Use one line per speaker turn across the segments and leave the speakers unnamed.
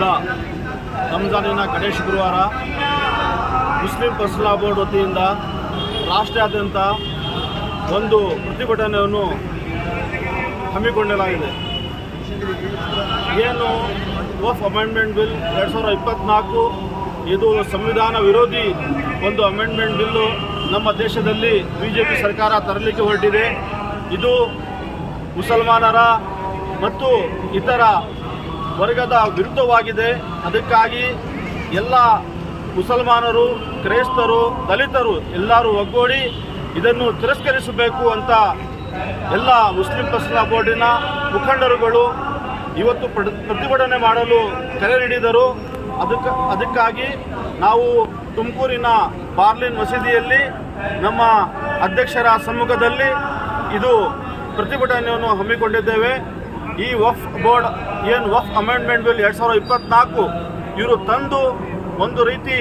ಹುದಾ ರಂಜಾನಿನ ಕಡೆ ಗುರುವಾರ Muslim ಪರ್ಸನಾ board ವತಿಯಿಂದ ರಾಷ್ಟ್ರಾದ್ಯಂತ ಒಂದು ಪ್ರತಿಭಟನೆಯನ್ನು ಹಮ್ಮಿಕೊಳ್ಳಲಾಗಿದೆ ಏನು ವಫ್ ಅಮೆಂಡ್ಮೆಂಟ್ ಬಿಲ್ ಎರಡು ಸಾವಿರದ ಇಪ್ಪತ್ತ್ನಾಲ್ಕು ಇದು ಸಂವಿಧಾನ ವಿರೋಧಿ ಒಂದು ಅಮೆಂಡ್ಮೆಂಟ್ ಬಿಲ್ಲು ನಮ್ಮ ದೇಶದಲ್ಲಿ ಬಿ ಜೆ ಪಿ ಸರ್ಕಾರ ತರಲಿಕ್ಕೆ ಹೊರಟಿದೆ. ಇದು ಮುಸಲ್ಮಾನರ ಮತ್ತು ಇತರ ವರ್ಗದ ವಿರುದ್ಧವಾಗಿದೆ. ಅದಕ್ಕಾಗಿ ಎಲ್ಲ ಮುಸಲ್ಮಾನರು, ಕ್ರೈಸ್ತರು, ದಲಿತರು ಎಲ್ಲರೂ ಒಗ್ಗೂಡಿ ಇದನ್ನು ತಿರಸ್ಕರಿಸಬೇಕು ಅಂತ ಎಲ್ಲ ಮುಸ್ಲಿಂ ಪರ್ಸನಾ ಬೋರ್ಡಿನ ಮುಖಂಡರುಗಳು ಇವತ್ತು ಪ್ರತಿ- ಪ್ರತಿಭಟನೆ ಮಾಡಲು ಕರೆ ನೀಡಿದರು. ಅದಕ್ಕೆ, ಅದಕ್ಕಾಗಿ ನಾವು ತುಮಕೂರಿನ ಬಾರ್ಲಿನ್ ಮಸೀದಿಯಲ್ಲಿ ನಮ್ಮ ಅಧ್ಯಕ್ಷರ ಸಮ್ಮುಖದಲ್ಲಿ ಇದು ಪ್ರತಿಭಟನೆಯನ್ನು ಹಮ್ಮಿಕೊಂಡಿದ್ದೇವೆ. ಈ ವಫ್ ಬೋರ್ಡ್ ಏನು ವಫ್ ಅಮೆಂಡ್ಮೆಂಟ್ ಬಿಲ್ ಎರಡು ಸಾವಿರದ ಇಪ್ಪತ್ನಾಲ್ಕು ಇವರು ತಂದು ಒಂದು ರೀತಿ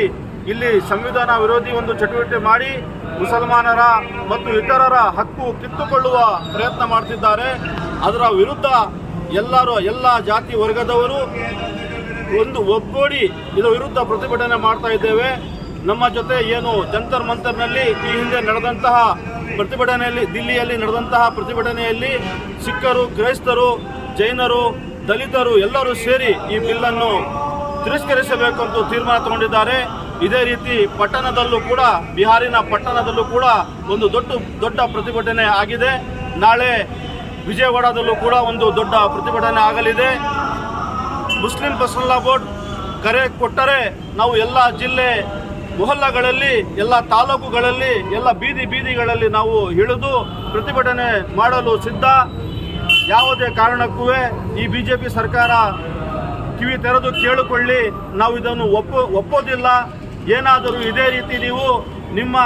ಇಲ್ಲಿ ಸಂವಿಧಾನ ವಿರೋಧಿ ಒಂದು ಚಟುವಟಿಕೆ ಮಾಡಿ ಮುಸಲ್ಮಾನರ ಮತ್ತು ಇತರರ ಹಕ್ಕು ಕಿತ್ತುಕೊಳ್ಳುವ ಪ್ರಯತ್ನ ಮಾಡ್ತಿದ್ದಾರೆ. ಅದರ ವಿರುದ್ಧ ಎಲ್ಲರೂ, ಎಲ್ಲ ಜಾತಿ ವರ್ಗದವರು ಒಂದು ಒಗ್ಗೂಡಿ ಇದರ ವಿರುದ್ಧ ಪ್ರತಿಭಟನೆ ಮಾಡ್ತಾ ಇದ್ದೇವೆ. ನಮ್ಮ ಜೊತೆ ಏನು ಜಂತರ್ ಮಂತರ್ನಲ್ಲಿ ಈ ಹಿಂದೆ ನಡೆದಂತಹ ಪ್ರತಿಭಟನೆಯಲ್ಲಿ, ದಿಲ್ಲಿಯಲ್ಲಿ ನಡೆದಂತಹ ಪ್ರತಿಭಟನೆಯಲ್ಲಿ ಸಿಖ್ಖರು, ಕ್ರೈಸ್ತರು ಜೈನರು, ದಲಿತರು ಎಲ್ಲರೂ ಸೇರಿ ಈ ಬಿಲ್ಲನ್ನು ತಿರಸ್ಕರಿಸಬೇಕು ಅಂತ ತೀರ್ಮಾನ ತಗೊಂಡಿದ್ದಾರೆ. ಇದೇ ರೀತಿ ಪಟ್ಟಣದಲ್ಲೂ ಕೂಡ, ಬಿಹಾರಿನ ಪಟ್ಟಣದಲ್ಲೂ ಕೂಡ ಒಂದು ದೊಡ್ಡ ದೊಡ್ಡ ಪ್ರತಿಭಟನೆ ಆಗಿದೆ. ನಾಳೆ ವಿಜಯವಾಡದಲ್ಲೂ ಕೂಡ ಒಂದು ದೊಡ್ಡ ಪ್ರತಿಭಟನೆ ಆಗಲಿದೆ. ಮುಸ್ಲಿಂ ಪರ್ಸನಲ್ ಬೋರ್ಡ್ ಕರೆ ಕೊಟ್ಟರೆ ನಾವು ಎಲ್ಲ ಜಿಲ್ಲೆ ಮೊಹಲ್ಲಾಗಳಲ್ಲಿ, ಎಲ್ಲ ತಾಲೂಕುಗಳಲ್ಲಿ, ಎಲ್ಲ ಬೀದಿ ಬೀದಿಗಳಲ್ಲಿ ನಾವು ಇಳಿದು ಪ್ರತಿಭಟನೆ ಮಾಡಲು ಸಿದ್ಧ. ಯಾವುದೇ ಕಾರಣಕ್ಕೂ ಈ ಬಿಜೆಪಿ ಸರ್ಕಾರ ಕಿವಿ ತೆರೆದು ಕೇಳಿಕೊಳ್ಳಿ. ನಾವು ಇದನ್ನು ಒಪ್ಪೋ, ಒಪ್ಪೋದಿಲ್ಲ. ಏನಾದರೂ ಇದೇ ರೀತಿ ನೀವು ನಿಮ್ಮ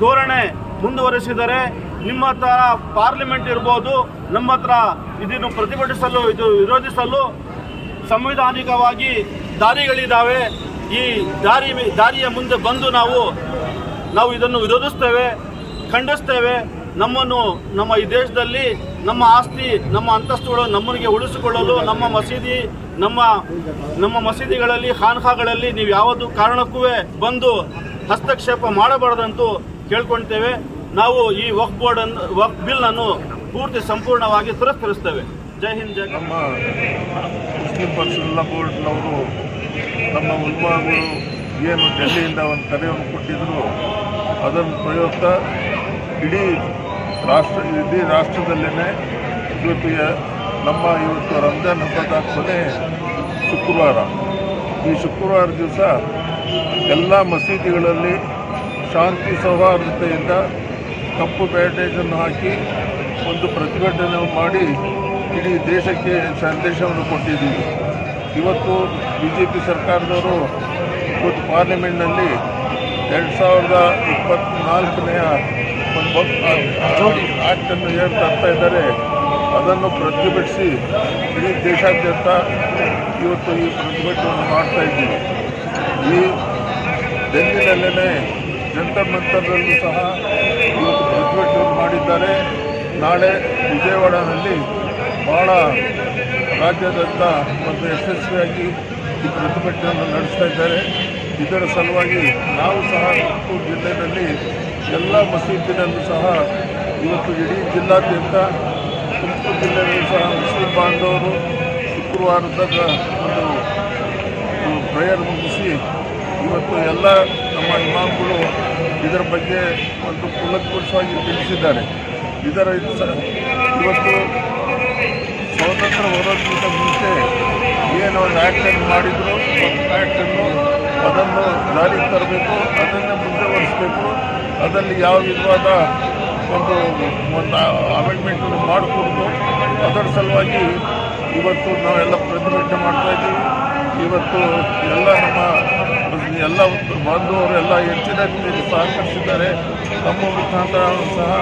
ಧೋರಣೆ ಮುಂದುವರಿಸಿದರೆ ನಿಮ್ಮ ಹತ್ರ ಪಾರ್ಲಿಮೆಂಟ್ ಇರ್ಬೋದು, ನಮ್ಮ ಹತ್ರ ಇದನ್ನು ಪ್ರತಿಭಟಿಸಲು, ಇದು ವಿರೋಧಿಸಲು ಸಂವಿಧಾನಿಕವಾಗಿ ದಾರಿಗಳಿದ್ದಾವೆ. ಈ ದಾರಿ ದಾರಿಯ ಮುಂದೆ ಬಂದು ನಾವು ನಾವು ಇದನ್ನು ವಿರೋಧಿಸ್ತೇವೆ, ಖಂಡಿಸ್ತೇವೆ. ನಮ್ಮನ್ನು ನಮ್ಮ ಈ ದೇಶದಲ್ಲಿ ನಮ್ಮ ಆಸ್ತಿ, ನಮ್ಮ ಅಂತಸ್ತುಗಳು ನಮ್ಮನಿಗೆ ಉಳಿಸಿಕೊಳ್ಳಲು ನಮ್ಮ ಮಸೀದಿ, ನಮ್ಮ ನಮ್ಮ ಮಸೀದಿಗಳಲ್ಲಿ, ಖಾನ್ಖಾಗಳಲ್ಲಿ ನೀವು ಯಾವುದು ಕಾರಣಕ್ಕೂ ಬಂದು ಹಸ್ತಕ್ಷೇಪ ಮಾಡಬಾರದಂತೂ ಕೇಳ್ಕೊಳ್ತೇವೆ ನಾವು ಈ ವಕ್ ಬೋರ್ಡ್ ಅನ್ನು ವಕ್ ಬಿಲ್ ಅನ್ನು ಪೂರ್ತಿ ಸಂಪೂರ್ಣವಾಗಿ ತಿರಸ್ಕರಿಸ್ತೇವೆ. ಜೈ ಹಿಂದ್, ಜೈ
ನಮ್ಮ ಮುಸ್ಲಿಂ ಪರ್ಸನಲ್ ಬೋರ್ಡ್ನವರು, ನಮ್ಮ ಉಲ್ಮಾಗಳು ಏನು ಡೆಲ್ಲಿಯಿಂದ ಒಂದು ಕರೆಯನ್ನು ಕೊಟ್ಟಿದ್ರು, ಅದನ್ನು ಪ್ರಯುಕ್ತ, ಇಡೀ ರಾಷ್ಟ್ರ ಇಡೀ ರಾಷ್ಟ್ರದಲ್ಲೇ ಇವತ್ತು ನಮ್ಮ ಇವತ್ತು ರಂಜಾನ್ ಹಬ್ಬದ ಕೊನೆ ಶುಕ್ರವಾರ. ಈ ಶುಕ್ರವಾರ ದಿವಸ ಎಲ್ಲ ಮಸೀದಿಗಳಲ್ಲಿ ಶಾಂತಿ ಸೌಹಾರ್ದತೆಯಿಂದ ಕಪ್ಪು ಬ್ಯಾಂಡೇಜನ್ನು ಹಾಕಿ ಒಂದು ಪ್ರತಿಭಟನೆ ಮಾಡಿ ಇಡೀ ದೇಶಕ್ಕೆ ಸಂದೇಶವನ್ನು ಕೊಟ್ಟಿದ್ದೀವಿ. ಇವತ್ತು ಬಿ ಜೆ ಪಿ ಸರ್ಕಾರದವರು ಇವತ್ತು ಪಾರ್ಲಿಮೆಂಟ್ನಲ್ಲಿ ಎರಡು ಸಾವಿರದ ಇಪ್ಪತ್ತ್ನಾಲ್ಕನೆಯ ಆ್ಯಕ್ಟನ್ನು ಏನು ತರ್ತಾ ಇದ್ದಾರೆ. ಅದನ್ನು ಪ್ರತಿಭಟಿಸಿ ಇಡೀ ದೇಶಾದ್ಯಂತ ಇವತ್ತು ಈ ಪ್ರತಿಭಟನೆಯನ್ನು ಮಾಡ್ತಾ ಇದ್ದೀವಿ. ಈ ಡೆಲ್ಲಿನಲ್ಲೇ ಜಂತರ್ ಮಂತರದಲ್ಲೂ ಸಹ ಇವತ್ತು ಪ್ರತಿಭಟನೆ ಮಾಡಿದ್ದಾರೆ. ನಾಳೆ ವಿಜಯವಾಡನಲ್ಲಿ ಭಾಳ ರಾಜ್ಯಾದ್ಯಂತ ಮತ್ತು ಯಶಸ್ವಿಯಾಗಿ ಈ ಪ್ರತಿಭಟನೆಯನ್ನು ನಡೆಸ್ತಾ ಇದ್ದಾರೆ. ಇದರ ಸಲುವಾಗಿ ನಾವು ಸಹ ತುಮಕೂರು ಜಿಲ್ಲೆಯಲ್ಲಿ ಎಲ್ಲ ಮಸೀದಿನಲ್ಲೂ ಸಹ ಇವತ್ತು ಇಡೀ ಜಿಲ್ಲಾದ್ಯಂತ ತುಮಕೂರು ಜಿಲ್ಲೆಯಲ್ಲೂ ಸಹ ಮುಸ್ಲಿಂ ಬಾಂಧವರು ಶುಕ್ರವಾರದ ಒಂದು ಪ್ರೇಯರ್ ಮುಗಿಸಿ ಇವತ್ತು ಎಲ್ಲ ನಮ್ಮ ಇಮಾಮ್ಗಳು ಇದರ ಬಗ್ಗೆ ಒಂದು ಕೂಲಂಕುಷವಾಗಿ ತಿಳಿಸಿದ್ದಾರೆ. ಇದರ ಇವತ್ತು ಸ್ವಾತಂತ್ರ್ಯ ಹೋರಾಟಕ್ಕಿಂತ ಮುಂಚೆ ಏನು ಒಂದು ಆ್ಯಕ್ಟನ್ನು ಮಾಡಿದ್ರು. ಒಂದು ಆ್ಯಕ್ಟನ್ನು ಅದನ್ನು ಜಾರಿಗೆ ತರಬೇಕು, ಅದನ್ನೇ ಮುಂದುವರಿಸಬೇಕು, ಅದರಲ್ಲಿ ಯಾವ ವಿಧವಾದ ಒಂದು ಒಂದು ಅಮೆಂಡ್ಮೆಂಟ್ ಮಾಡಿಕೊಂಡು ಅದರ ಸಲುವಾಗಿ ಇವತ್ತು ನಾವೆಲ್ಲ ಪ್ರತಿಭಟನೆ ಮಾಡ್ತಾ ಇದ್ದೀವಿ. ಇವತ್ತು ಎಲ್ಲ ನಮ್ಮ ಎಲ್ಲ ಬಾಂಧವರು, ಎಲ್ಲ ಹೆಚ್ಚಿನ ರೀತಿಯಲ್ಲಿ ಸಹಕರಿಸಿದ್ದಾರೆ. ತಮ್ಮ ಮುಖಾಂತರ ಸಹ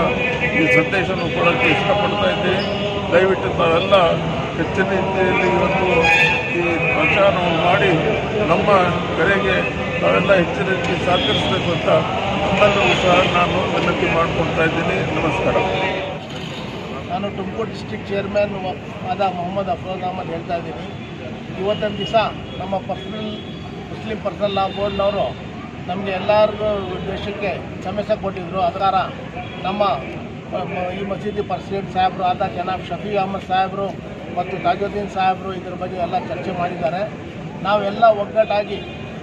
ಈ ಸಂದೇಶವನ್ನು ಕೊಡೋಕ್ಕೆ ಇಷ್ಟಪಡ್ತಾ ಇದ್ದೀವಿ. ದಯವಿಟ್ಟು ತಾವೆಲ್ಲ ಹೆಚ್ಚಿನ ರೀತಿಯಲ್ಲಿ ಇವತ್ತು ಪ್ರಚಾರವನ್ನು ಮಾಡಿ ನಮ್ಮ ಕರೆಗೆ ತಾವೆಲ್ಲ ಹೆಚ್ಚಿನ ರೀತಿ ಸಹಕರಿಸಬೇಕು ಅಂತ ನಮ್ಮೆಲ್ಲರೂ ಸಹ ನಾನು ವಿನಂತಿ ಮಾಡಿಕೊಳ್ತಾ ಇದ್ದೀನಿ. ನಮಸ್ಕಾರ.
ನಾನು ತುಮಕೂರು ಡಿಸ್ಟಿಕ್ ಚೇರ್ಮನ್ ಆದ ಮೊಹಮ್ಮದ್ ಅಫ್ರೋಜ್ ಅಹಮದ್ ಹೇಳ್ತಾ ಇದ್ದೀನಿ. ಇವತ್ತಿನ ದಿವಸ ನಮ್ಮ ಪರ್ಸನಲ್ ಮುಸ್ಲಿಂ ಪರ್ಸನಲ್ ಲಾ ಬೋರ್ಡ್ನವರು ನಮಗೆ ಎಲ್ಲರಿಗೂ ದೇಶಕ್ಕೆ ಸಮಸ್ಯೆ ಕೊಟ್ಟಿದ್ದರು ಅದರ ನಮ್ಮ ಈ ಮಸೀದಿ ಪ್ರೆಸಿಡೆಂಟ್ ಸಾಹೇಬರು ಆದ ಜನಾಬ್ ಶಫಿ ಅಹಮದ್ ಸಾಹೇಬರು ಮತ್ತು ತಾಜುದ್ದೀನ್ ಸಾಹೇಬರು ಇದ್ರ ಬಗ್ಗೆ ಎಲ್ಲ ಚರ್ಚೆ ಮಾಡಿದ್ದಾರೆ. ನಾವೆಲ್ಲ ಒಗ್ಗಟ್ಟಾಗಿ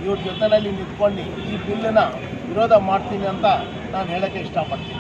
ಇವ್ರ ಜೊತೆಯಲ್ಲಿ ನಿಂತ್ಕೊಂಡು ಈ ಬಿಲ್ಲನ್ನು ವಿರೋಧ ಮಾಡ್ತೀನಿ ಅಂತ ನಾನು ಹೇಳೋಕ್ಕೆ ಇಷ್ಟಪಡ್ತೀನಿ.